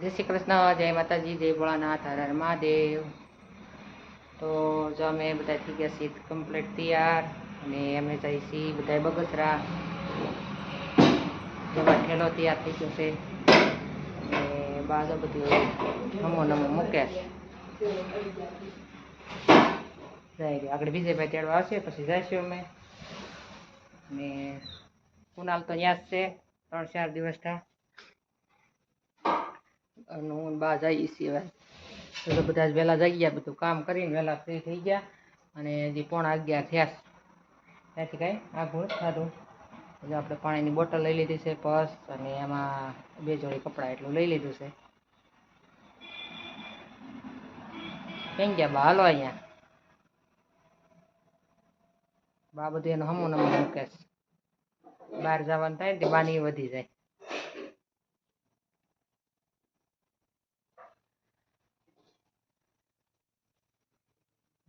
જય શ્રી કૃષ્ણ, જય માતાજી, જય ભોળાનાથ, હર મહાદેવ. તો જો અમે બધા થઈ ગયા છીએ કમ્પ્લીટ તૈયાર અને અમે જઈ છીએ બધા બગસરા. જેમાં ઠેલો તૈયાર થઈ ગયો છે. અને બાજુ બધું નમો નમો મૂકે જાય આગળ વિજયભાઈ તેડવા આવશે, પછી જઈશું અમે. અને કુનાલ તો જ છે, ત્રણ ચાર દિવસ થયા અને હું બા જઈ સિવાય તો બધા જ વહેલા જઈ ગયા, બધું કામ કરીને વહેલા ફ્રી થઈ ગયા અને હજી પોણા અગિયાર થયા ત્યાંથી કાંઈ આઘું સારું એટલે આપણે પાણીની બોટલ લઈ લીધી છે, પર્સ અને એમાં બે જોડી કપડાં એટલું લઈ લીધું છે. કેમ ગયા બા? હાલો અહીંયા. બા બધું એનો હમું નમું મૂકે બહાર જવાનું થાય ને તે બાની વધી જાય.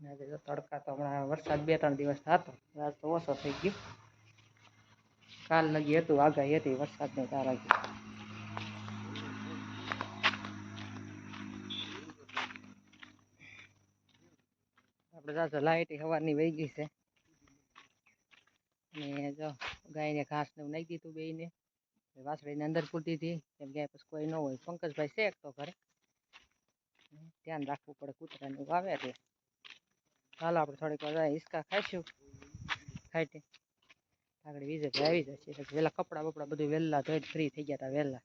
તડકા તો હમણાં વરસાદ બે ત્રણ દિવસ હતો આજ તો ઓછો થઈ ગયો. કાલ લગી હતું, આગાહી હતી વરસાદની ને આપણે જાજો લાઇટ સવારની વહી ગઈ છે. ને જો ગાયને ઘાસ ને નાખી દીધું બેયને. વાસળીને અંદર પૂરતી હતી. કેમ કે પછી કોઈ ન હોય. પંકજભાઈ છે એક તો ઘરે. ધ્યાન રાખવું પડે કૂતરાને એવું આવે એટલે. ચાલો આપણે થોડીક વાર હિસકા ખાઈશું. ખાઈ આગળ વીજે આવી જશે. વહેલા કપડાં બપડા બધું વહેલા ધોઈ ફ્રી થઈ ગયા હતા વહેલા.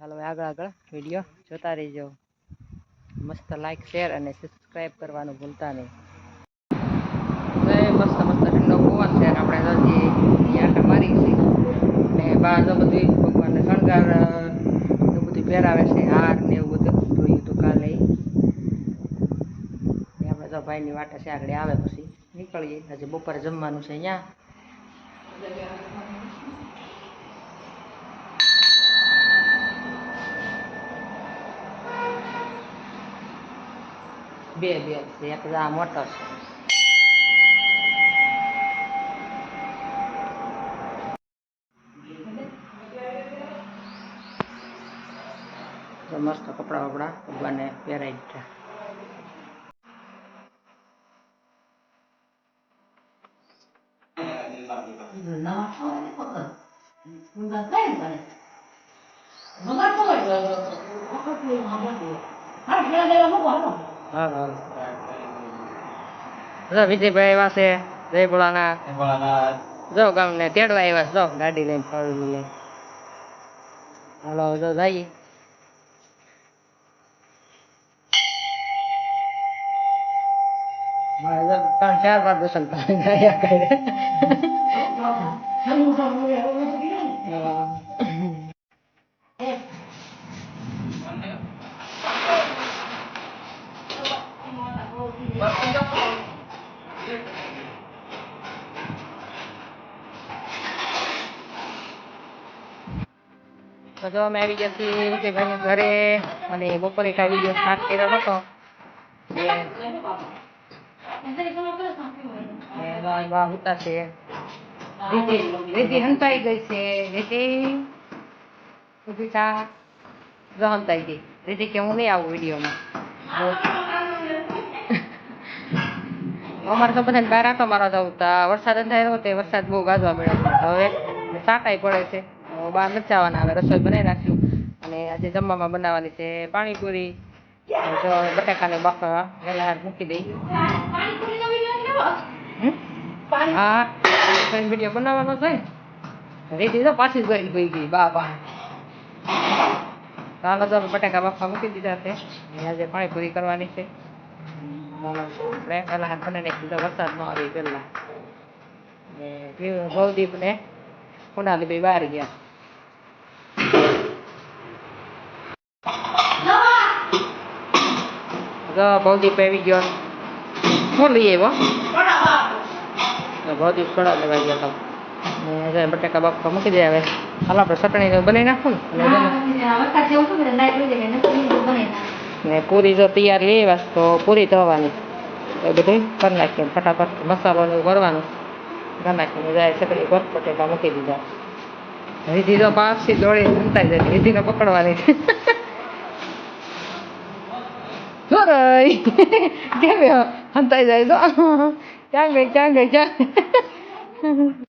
હવે આગળ આગળ વીડિયો જોતા રહીજો. મસ્ત લાઈક શેર અને સબસ્ક્રાઈબ કરવાનું ભૂલતા નહીં જય મસ્ત મસ્ત ઠંડો પવન છે અને આપણે તો હજી અહીં આંટા મારી છે ને બહાર તો બધું ભગવાનને શણગાર અ, એવું બધું પહેરાવે છે હાર ને એવું બધું જોયું હતું કાલે ઈ. ને આપણે તો ભાઈની વાટા છે આગળ આવે પછી. નીકળીએ. આજે બપોરે જમવાનું છે અહીંયા. બે બે છે. એક આ મોટો છે. મસ્ત કપડાં વપડા ભગવાને પહેરાઈ દીધા હા હા જો વિજયભાઈ આવ્યા છે જય ભોળાનાથ જો ગામને તેડવા આવ્યા છો જો ગાડી લઈને ફોર લઈને હાલો જો જઈએ ત્રણ ચાર વાર દર્શન કર્યા કરે જો અમે આવી ગયા છીએ ઘરે અને બપોરે કાંઈ વીડિયો સ્ટાર્ટ કર્યો હતો વાહ તો બધાને બહાર આટો મારવા જવું વરસાદ અંધારો તે વરસાદ બહુ ગાજવા મળ્યો હવે સાટાઈ પડે છે. બહાર નથી જવાના. હવે રસોઈ બનાવી રાખ્યું અને આજે જમવામાં બનાવવાની છે પાણીપુરી. જો બટાકાને બાફા વહેલા હાથ મૂકી દઈ હમ? હા વીડિયો બનાવવાનો છે રેડી તો પાછી જ ગઈ ગઈ ગઈ બા બા ચાલો તો બટાકા બાફા મૂકી દીધા છે અને આજે પાણીપુરી કરવાની છે આપણે પહેલા હાથ બનાવી નાખી દીધા વરસાદ ન આવે એ પહેલા ને ભવદીપ ને કુનાલી બે બહાર ગયા ભવદીપ આવી ગયો. શું લઈ આવ્યો? ભવદીપ કડા લેવા ગયા હતા ને બટાકા બાફા મૂકી દે હવે. હાલો આપણે ચટણી બનાવી નાખું ને. પૂરી જો તૈયાર લેવા તો પૂરી ધોવાની. એ બધું કરી નાખીએ ફટાફટ મસાલો ને એવું ભરવાનું. કરી નાખીને જાય ચટણી બટેકા મૂકી દીધા. વિધિ તો પાછી દોડી હંતાઈ જાય વિધિને પકડવાની. છે ચોરાઈ કેમ હંતાઈ જાય તો ક્યાં ગઈ ક્યાં ગઈ ક્યાં